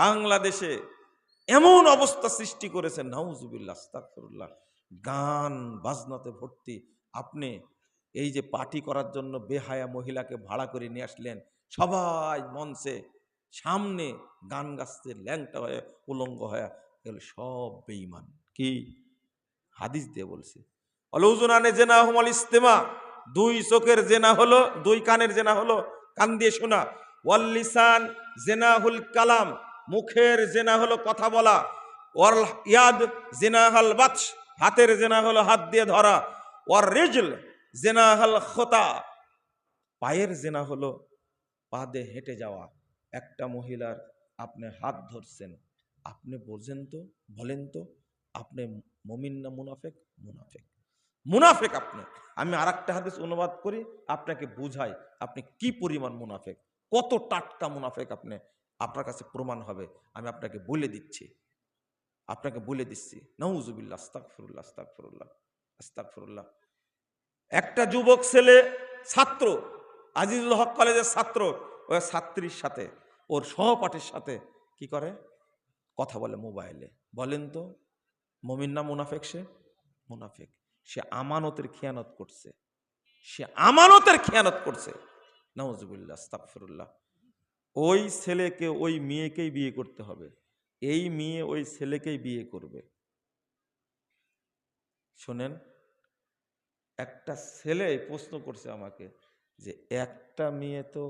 বাংলাদেশে এমন অবস্থা সৃষ্টি করেছে নাউজুবিল্লাহ, আস্তাগফিরুল্লাহ, গান বাজনাতে ভর্তি। আপনি এই যে পার্টি করার জন্য বেহায়া মহিলাকে ভাড়া করে নিয়ে আসলেন, সবাই মঞ্চে সামনে গান গাছতে ল্যাংটা হয়ে, উলঙ্গ হয়ে, এগুলো সব বেঈমান। কি? হাদিস দিয়ে বলছে অলৌজনানে জেনা হুমল ইস্তেমা দুই চোখের জেনা হলো, দুই কানের জেনা হলো, কান দিয়ে শোনা ওয়াল্লিসান জেনাহুল কালাম মুখের জেনা হলো কথা বলা। ওয়াল ইয়াদ জেনাহাল বাতস হাতের জেনা হলো হাত দিয়ে ধরা। ওয়ার রিজল জেনাহাল খোতা, পায়ের জেনা হলো পা দিয়ে হেঁটে যাওয়া। একটা মহিলার আপনি হাত ধরছেন, আপনি বোঝেন তো, বলেন তো, আপনি মমিন না মুনাফেক? মুনাফেক। মুনাফেক আপনি। আমি আর একটা হাদিস অনুবাদ করি, আপনাকে বুঝাই আপনি কি পরিমাণ মুনাফেক? কত টাটকা মুনাফেক আপনি? আপনার কাছে প্রমাণ হবে, আমি আপনাকে বলে দিচ্ছি। আপনাকে বলে দিচ্ছি। নৌজুবিল্লা আস্তাক ফিরুল্লাহ আস্তাক ফিরুল্লাহ আস্তাক ফিরুল্লাহ একটা যুবক ছেলে ছাত্র, আজিজুল হক কলেজের ছাত্র ওই ছাত্রীর সাথে, ওর সহপাঠীর সাথে কি করে? কথা বলে মোবাইলে। বলেন তো, মমিন না মুনাফেক সে? মুনাফেক। সে আমানতের খেয়ানত করছে। সে আমানতের খেয়ানত করছে। নওয়াজুবিল্লাহ আস্তাগফিরুল্লাহ। ওই ছেলেকে ওই মেয়েকেই বিয়ে করতে হবে। এই মেয়ে ওই ছেলেকেই বিয়ে করবে। শোনেন, একটা ছেলে প্রশ্ন করছে আমাকে যে, একটা মেয়ে তো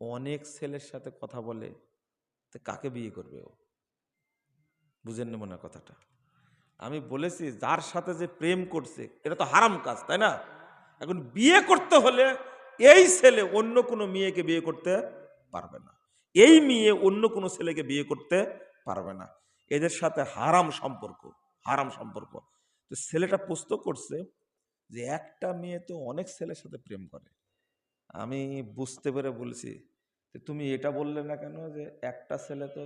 অনেক ছেলের সাথে কথা বলে, তো কাকে বিয়ে করবে ও? বুঝেন না মনে কথাটা। আমি বলেছি, যার সাথে যে প্রেম করছে, এটা তো হারাম কাজ, তাই না? এখন বিয়ে করতে হলে এই ছেলে অন্য কোনো মেয়েকে বিয়ে করতে পারবে না। এই মেয়ে অন্য কোনো ছেলেকে বিয়ে করতে পারবে না। এদের সাথে হারাম সম্পর্ক হারাম সম্পর্ক। তো ছেলেটা প্রশ্ন করছে যে, একটা মেয়ে তো অনেক ছেলের সাথে প্রেম করে। আমি বুঝতে পেরে বলছি তুমি এটা বললে না কেন যে, একটা ছেলে তো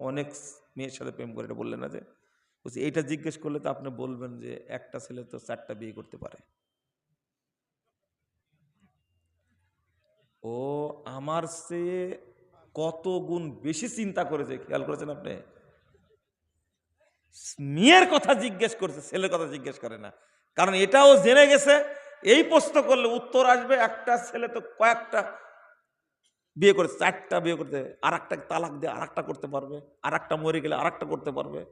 অনেক মেয়ের সাথে প্রেম করে? এটা বললে না যে, বলছি, এইটা জিজ্ঞেস করলে তো আপনি বলবেন যে, একটা ছেলে তো চারটা বিয়ে করতে পারে। ও আমার চেয়ে কত গুণ বেশি চিন্তা করেছে, খেয়াল করেছেন আপনি? মেয়ের কথা জিজ্ঞেস করছে, ছেলের কথা জিজ্ঞেস করে না। কারণ এটাও জেনে গেছে, এই প্রশ্ন করলে উত্তর আসবে, একটা ছেলে তো কয়েকটা বিয়ে করে চারটা বিয়ে করতে আর একটা তালাক দিয়ে আর একটা করতে পারবে আর একটা মরে গেলে আর একটা করতে পারবে।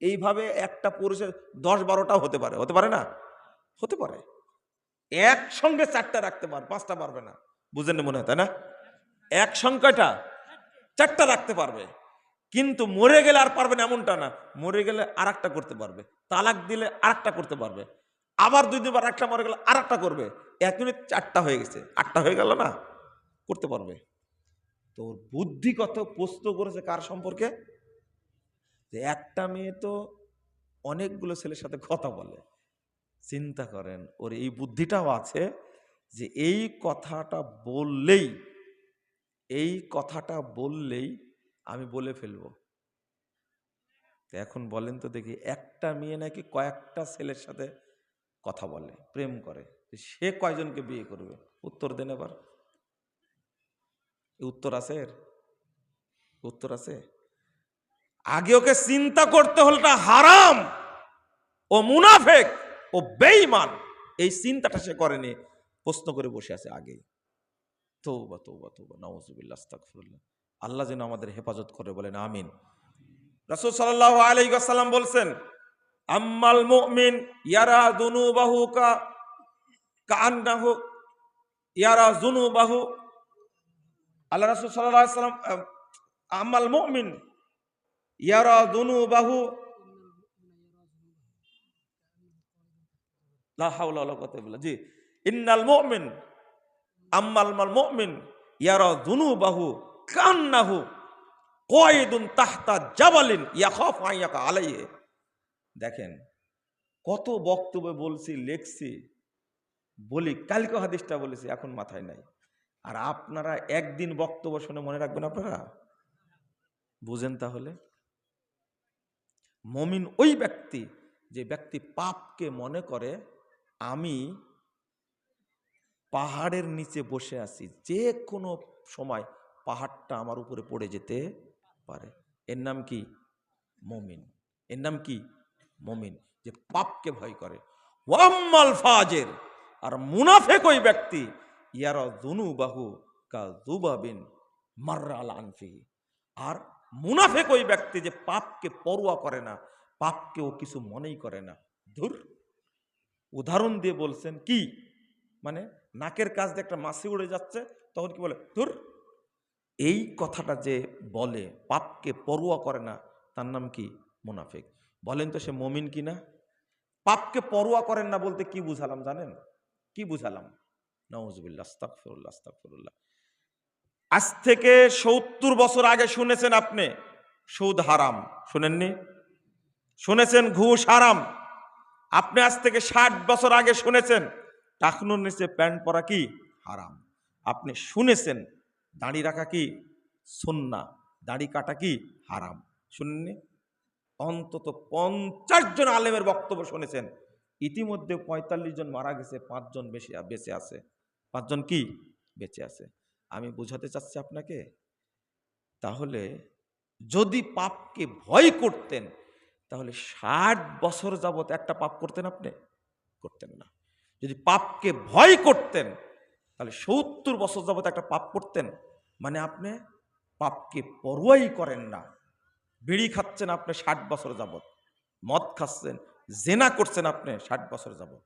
এইভাবে একটা পুরুষের দশ বারোটাও হতে পারে হতে পারে না? হতে পারে। একসঙ্গে চারটা রাখতে পারবে পাঁচটা পারবে না। বুঝেন মনে হয়, তাই না? এক সংখ্যাটা চারটা রাখতে পারবে। কিন্তু মরে গেলে আর পারবে না এমনটা না। মরে গেলে আর করতে পারবে। তালাক দিলে আর করতে পারবে। আবার দুই দিনবার একটা মরে গেলে আর একটা করবে। এক মিনিট চারটা হয়ে গেছে। আটটা হয়ে গেল না? করতে পারবে। তোর বুদ্ধি কত প্রশ্ন করেছে কার সম্পর্কে? যে একটা মেয়ে তো অনেকগুলো ছেলের সাথে কথা বলে। চিন্তা করেন, ওর এই বুদ্ধিটাও আছে যে এই কথাটা বললেই, এই কথাটা বললেই আমি বলে ফেলব। এখন বলেন তো দেখি, একটা মেয়ে নাকি কয়েকটা ছেলের সাথে কথা বলে, প্রেম করে। সে কয়জনকে বিয়ে করবে? উত্তর দেন এবার। উত্তর আছে এর? উত্তর আছে? আগে ওকে চিন্তা করতে হলটা হারাম। ও মুনাফেক, ও বেইমান এই চিন্তাটা সে করেনি। প্রশ্ন করে বসে আছে আগে তৌবা তৌবা তৌবা নওয়াজুবিল্লাহ আস্তাগফিরুল্লাহ। আল্লাহ যেন আমাদের হেফাজত করে বলেন আমিন। রাসূল সাল্লাল্লাহু আলাইহি ওয়াসাল্লাম বলছেন আম্মাল মুমিন ইয়ারা যুনুবাহু কা কান্নাহু ইয়ারা যুনুবাহু। আল্লাহ রাসূল আহ, আম্মাল মুমিন ইয়ারা ওয়ালা কুওয়াতা জি ইন্নাল মুমিন, আম্মাল মাল মুমিন, ইয়ারা যুনুবাহু কান্নাহু কয়েদুন তাহতা জাবালিন ইয়াখাফ আইয়াকা আলাইহি। দেখেন, কত বক্তব্য বলছি, লেখছি, বলি, কালকে হাদিসটা বলেছি, এখন মাথায় নাই। আর আপনারা একদিন বক্তব্য শুনে মনে রাখবেন আপনারা? বুঝেন তাহলে? মমিন ওই ব্যক্তি, যে ব্যক্তি পাপকে মনে করে, আমি পাহাড়ের নিচে বসে আছি। যে কোনো সময় পাহাড়টা আমার উপরে পড়ে যেতে পারে। এর নাম কি? মমিন। এর নাম কি? মমিন। যে পাপকে ভয় করে। ওয়াম্মাল ফাজের। আর মুনাফেক ওই ব্যক্তি। ইয়ার দুনু বাহু কা দুবাবিন মার্রাল আনফি। আর মুনাফেক ওই ব্যক্তি যে পাপকে পরোয়া করে না, পাপকে ও কিছু মনেই করে না। ধুর। উদাহরণ দিয়ে বলছেন কি? মানে নাকের কাজ দিয়ে একটা মাছি উড়ে যাচ্ছে, তখন কি বলে, ধুর, এই কথাটা যে বলে, পাপকে পরোয়া করে না, তার নাম কি? মুনাফেক। বলেন তো সে মমিন কি না? পাপকে পরোয়া করেন না বলতে কি বুঝালাম জানেন? কি বুঝালাম? নওয়াজবিল্লা আজ থেকে সত্তর বছর আগে শুনেছেন আপনি, সুদ হারাম, শুনেননি? শুনেছেন ঘুষ হারাম? আপনি আজ থেকে ষাট বছর আগে শুনেছেন টাকনুর নিচে প্যান্ট পরা কি? হারাম। আপনি শুনেছেন, দাড়ি রাখা কি? সন্না। দাড়ি কাটা কি? হারাম। শুনেননি? অন্তত পঞ্চাশ জন আলেমের বক্তব্য শুনেছেন। ইতিমধ্যে পঁয়তাল্লিশ জন মারা গেছে পাঁচজন বেশি, বেঁচে আছে। পাঁচজন কি? বেঁচে আছে। আমি বোঝাতে চাচ্ছি আপনাকে, তাহলে যদি পাপকে ভয় করতেন, তাহলে ষাট বছর যাবত একটা পাপ করতেন আপনি? করতেন না। যদি পাপকে ভয় করতেন, তাহলে সত্তর বছর যাবত একটা পাপ করতেন। মানে আপনি পাপকে পরোয়াই করেন না। বিড়ি খাচ্ছেন আপনি ষাট বছর যাবত মদ খাচ্ছেন, জেনা করছেন আপনি ষাট বছর যাবত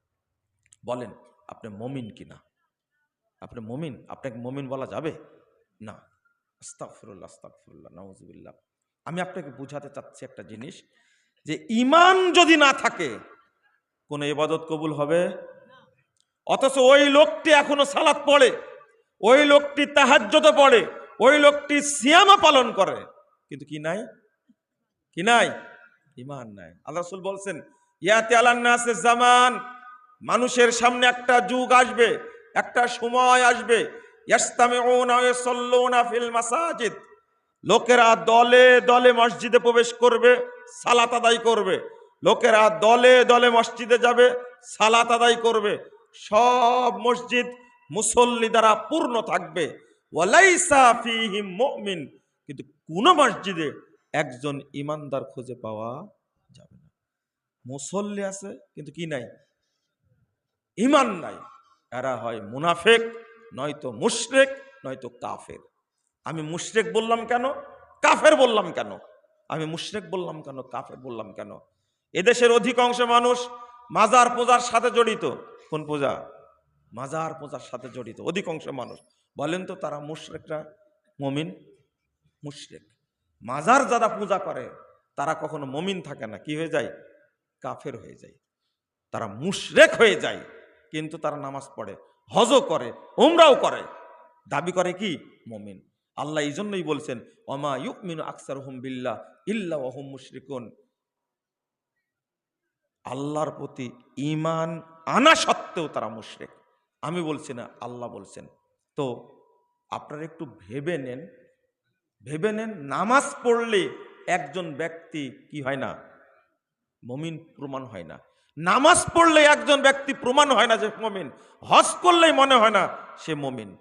বলেন, আপনি মমিন কিনা আপনি মমিন? আপনাকে মমিন বলা যাবে? না। আস্তাকফিরুল্লাহ আস্তাকফিরুল্লাহ নওয়াজবিল্লাহ আমি আপনাকে বুঝাতে চাচ্ছি একটা জিনিস, যে ইমান যদি না থাকে, কোনো ইবাদত কবুল হবে? অথচ ওই লোকটি এখনও সালাত পড়ে, ওই লোকটি তাহাজ্জত পড়ে, ওই লোকটি সিয়ামা পালন করে। কিন্তু কি নাই? কি নাই? ইমান নাই। আল্লাহ রাসূল বলছেন, ইয়াতে আলান্নাসে জামান, মানুষের সামনে একটা যুগ আসবে, একটা সময় আসবে ফিল মাসাজিদ। লোকেরা দলে দলে মসজিদে প্রবেশ করবে, সালাত আদায় করবে। লোকেরা দলে দলে মসজিদে যাবে, সালাত আদায় করবে। সব মসজিদ মুসল্লি দ্বারা পূর্ণ থাকবে। কিন্তু কোন মসজিদে একজন ইমানদার খুঁজে পাওয়া যাবে না। মুসল্লি আছে, কিন্তু কি নাই? ইমান নাই। এরা হয় মুনাফেক, নয়তো মুশরেক, নয়তো কাফের। আমি মুশরেক বললাম কেন? কাফের বললাম কেন? আমি মুশরেক বললাম কেন? কাফের বললাম কেন? এদেশের অধিকাংশ মানুষ মাজার পূজার সাথে জড়িত। কোন পূজা? মাজার পূজার সাথে জড়িত। অধিকাংশ মানুষ। বলেন তো তারা মুশরেকরা মমিন? মুশরেক। মাজার যারা পূজা করে, তারা কখনো মমিন থাকে না। কি হয়ে যায়? কাফের হয়ে যায়। তারা মুশরেক হয়ে যায়, কিন্তু তারা নামাজ পড়ে, হজও করে, উমরাও করে। দাবি করে কি? মমিন। আল্লাহ এই জন্যই বলছেন অমা ইউকমিনু আকসার হুম বিল্লাহ ইল্লা ওহম মুশরিকুন। আল্লাহর প্রতি ইমান আনা সত্ত্বেও তারা মুশরিক। আমি বলছি না, আল্লাহ বলছেন। তো আপনারা একটু ভেবে নেন। ভেবে নেন, নামাজ পড়লে একজন ব্যক্তি কি হয় না? মমিন প্রমাণ হয় না। নামাজ পড়লে একজন ব্যক্তি প্রমাণ হয় না যে মমিন। হজ করলেই মনে হয় না সে মমিন।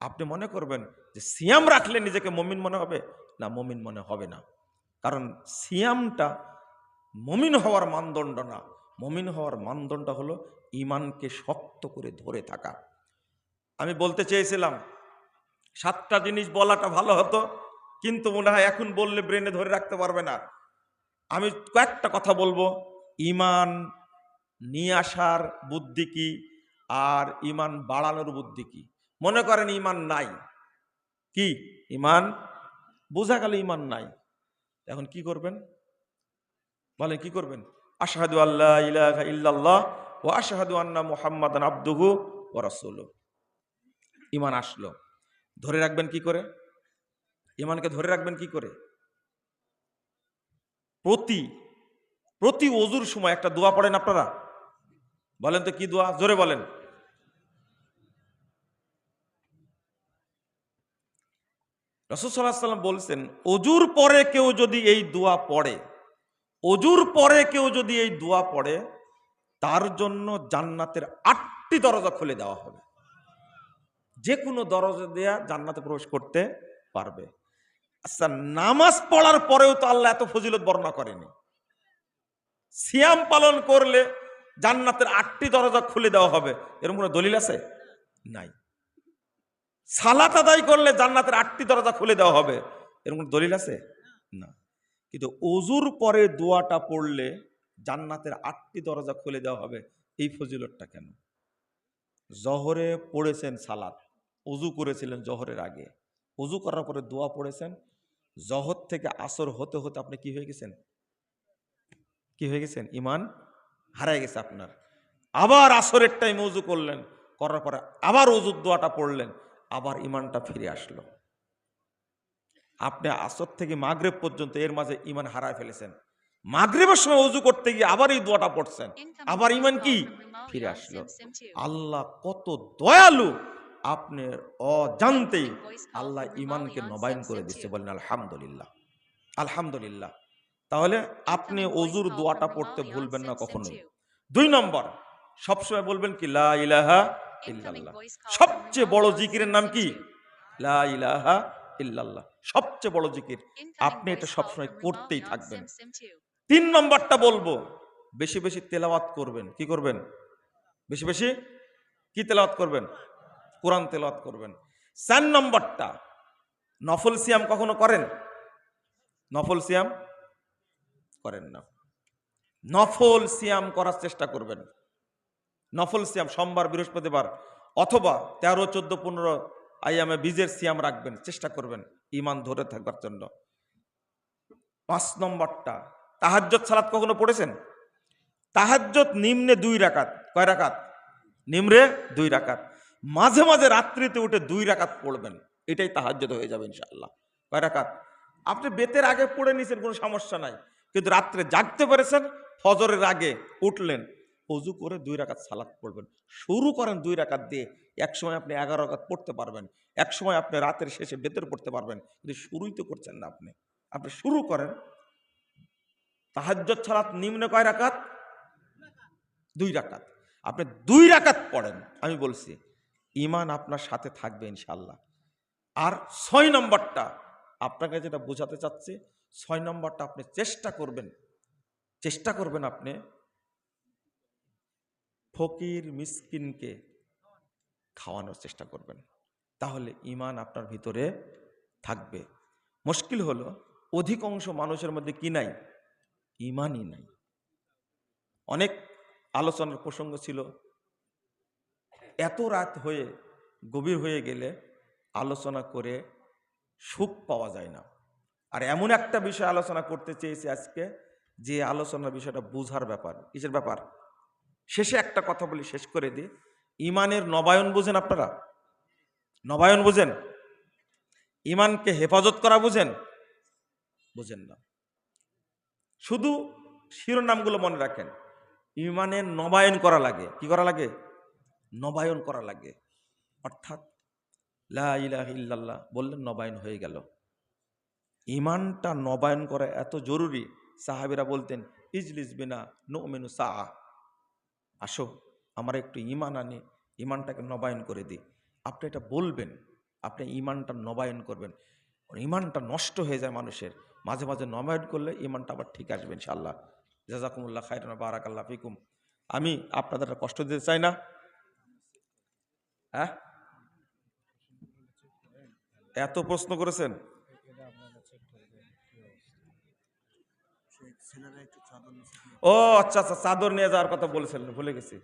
আপনি মনে করবেন যে সিয়াম রাখলে নিজেকে মমিন মনে হবে? না, মমিন মনে হবে না। কারণ সিয়ামটা মমিন হওয়ার মানদণ্ড না। মমিন হওয়ার মানদণ্ড হলো ইমানকে শক্ত করে ধরে থাকা। আমি বলতে চেয়েছিলাম, সাতটা জিনিস বলাটা ভালো হতো, কিন্তু মনে হয় এখন বললে ব্রেনে ধরে রাখতে পারবে না। আমি কয়েকটা কথা বলব। ইমান নিয়ে আসার বুদ্ধি কি আর ইমান বাড়ানোর বুদ্ধি কি? মনে করেন ইমান নাই। কি? ইমান বোঝা গেল ইমান নাই। এখন কি করবেন? বলেন, কি করবেন? আশাহাদু আল্লাহ ইলাহা ইল্লাল্লাহ ও আশাহাদু আন্না মুহাম্মাদান আবদুহু ও রাসূলু ইমান আসলো। ধরে রাখবেন কি করে? ইমানকে ধরে রাখবেন কি করে? প্রতি প্রতি অজুর সময় একটা দোয়া পড়েন আপনারা? বলেন তো কি দোয়া? জোরে বলেন। রসুসাল্লাম বলছেন অজুর পরে কেউ যদি এই দোয়া পড়ে অজুর পরে কেউ যদি এই দোয়া পড়ে, তার জন্য জান্নাতের আটটি দরজা খুলে দেওয়া হবে। যে কোনো দরজা দেয়া জান্নাতে প্রবেশ করতে পারবে। আচ্ছা নামাজ পড়ার পরেও তো আল্লাহ এত ফজিলত বর্ণনা করেনি। সিয়াম পালন করলে জান্নাতের আটটি দরজা খুলে দেওয়া হবে। এরকম কোনো দলিল আছে? নাই। সালাত আদায় করলে জান্নাতের আটটি দরজা খুলে দেওয়া হবে। এরকম কোনো দলিল আছে? না। কিন্তু অজুর পরে দোয়াটা পড়লে জান্নাতের আটটি দরজা খুলে দেওয়া হবে, এই ফজিলতটা কেন? জহরে পড়েছেন সালাত অজু করেছিলেন জহরের আগে। অজু করার পরে দোয়া পড়েছেন, জহর থেকে আসর হতে হতে আপনি কি হয়ে গেছেন? কি হয়ে গেছেন? ইমান হারাই গেছে আপনার। আবার আসরের টাইম অজু করলেন, করার পরে আবার অজুর দোয়াটা পড়লেন, আবার ইমানটা ফিরে আসলো। আপনি আসর থেকে মাগরেব পর্যন্ত এর মাঝে ইমান হারায় ফেলেছেন। মাগরেবের সময় অজু করতে গিয়ে আবার এই দোয়াটা পড়ছেন। আবার ইমান কি? ফিরে আসলো। আল্লাহ কত দয়ালু আপনার অজান্তেই আল্লাহ ইমানকে নবায়ন করে দিচ্ছে বলেন আলহামদুলিল্লাহ। আলহামদুলিল্লাহ। তাহলে আপনি অজুর দোয়াটা পড়তে ভুলবেন না কখনোই। দুই নম্বর, সবসময় বলবেন কি, লা ইলাহা ইল্লাল্লাহ। সবচেয়ে বড় জিকিরের নাম কি? লা ইলাহা ইল্লাল্লাহ। সবচেয়ে বড় জিকির। আপনি এটা সবসময় করতেই থাকবেন। তিন নম্বরটা বলব বেশি বেশি তেলাওয়াত করবেন। কি করবেন? বেশি বেশি? কি তেলাওয়াত করবেন? কোরআন তেলাওয়াত করবেন। চার নম্বরটা নফল সিয়াম কখনো করেন? নফল সিয়াম করেন না। নফল সিয়াম করার চেষ্টা করবেন। নফল সিয়াম সোমবার বৃহস্পতিবার অথবা তেরো চোদ্দ পনেরো আইয়ামে বীজের সিয়াম রাখবেন, চেষ্টা করবেন ইমান ধরে থাকবার জন্য। পাঁচ নম্বরটা তাহাজ্জত সালাত কখনো পড়েছেন? তাহাজ্জত নিম্নে দুই রাকাত, কয় রাকাত? নিম্নে দুই রাকাত। মাঝে মাঝে রাত্রিতে উঠে দুই রাকাত পড়বেন, এটাই তাহাজ্জত হয়ে যাবে ইনশাআল্লাহ। কয় রাকাত? আপনি বেতের আগে পড়ে নিছেন, কোনো সমস্যা নাই। কিন্তু রাত্রে জাগতে পেরেছেন, ফজরের আগে উঠলেন অজু করে দুই রাকাত সালাত পড়বেন। শুরু করেন দুই রাকাত দিয়ে, এক সময় আপনি এগারো রাকাত পড়তে পারবেন, এক সময় আপনি রাতের শেষে বেতের পড়তে পারবেন, কিন্তু শুরুই তো করছেন না আপনি। আপনি শুরু করেন তাহাজ্জত ছাড়া নিম্ন কয় রাকাত? দুই রাকাত। আপনি দুই রাকাত পড়েন, আমি বলছি ইমান আপনার সাথে থাকবে ইনশাল্লাহ আর ছয় নম্বরটা, আপনাকে যেটা বোঝাতে চাচ্ছি, ছয় নম্বরটা আপনি চেষ্টা করবেন চেষ্টা করবেন আপনি ফকির মিসকিনকে খাওয়ানোর চেষ্টা করবেন। তাহলে ইমান আপনার ভিতরে থাকবে। মুশকিল হলো, অধিকাংশ মানুষের মধ্যে কি নাই? ইমানই নাই। অনেক আলোচনার প্রসঙ্গ ছিল। এত রাত হয়ে, গভীর হয়ে গেলে আলোচনা করে সুখ পাওয়া যায় না। আর এমন একটা বিষয় আলোচনা করতে চেয়েছি আজকে, যে আলোচনার বিষয়টা বুঝার ব্যাপার, কিসের ব্যাপার? শেষে একটা কথা বলি, শেষ করে দিই। ইমানের নবায়ন বুঝেন আপনারা? নবায়ন বুঝেন? ইমানকে হেফাজত করা বুঝেন? বুঝেন না। শুধু শিরোনামগুলো মনে রাখেন। ইমানের নবায়ন করা লাগে। কি করা লাগে? নবায়ন করা লাগে। অর্থাৎ লা ইলাহা ইল্লাল্লাহ বললেন, নবায়ন হয়ে গেল। ইমানটা নবায়ন করা এত জরুরি? সাহাবিরা বলতেন, ইজলিস বিনা নো মেনু সা আসো আমার একটু ইমান আনি ইমানটাকে নবায়ন করে দিই। আপনি এটা বলবেন আপনি ইমানটা নবায়ন করবেন। ইমানটা নষ্ট হয়ে যায় মানুষের। মাঝে মাঝে নবায়ন করলে ইমানটা আবার ঠিক আসবে ইনশাল্লাহ জাজাকুমুল্লাহ খাইরান বারাক আল্লাহ ফিকুম। আমি আপনাদের কষ্ট দিতে চাই না। হ্যাঁ? এত প্রশ্ন করেছেন? ও আচ্ছা আচ্ছা চাদর নিয়ে যাওয়ার কথা বলেছিলেন ভুলে গেছি।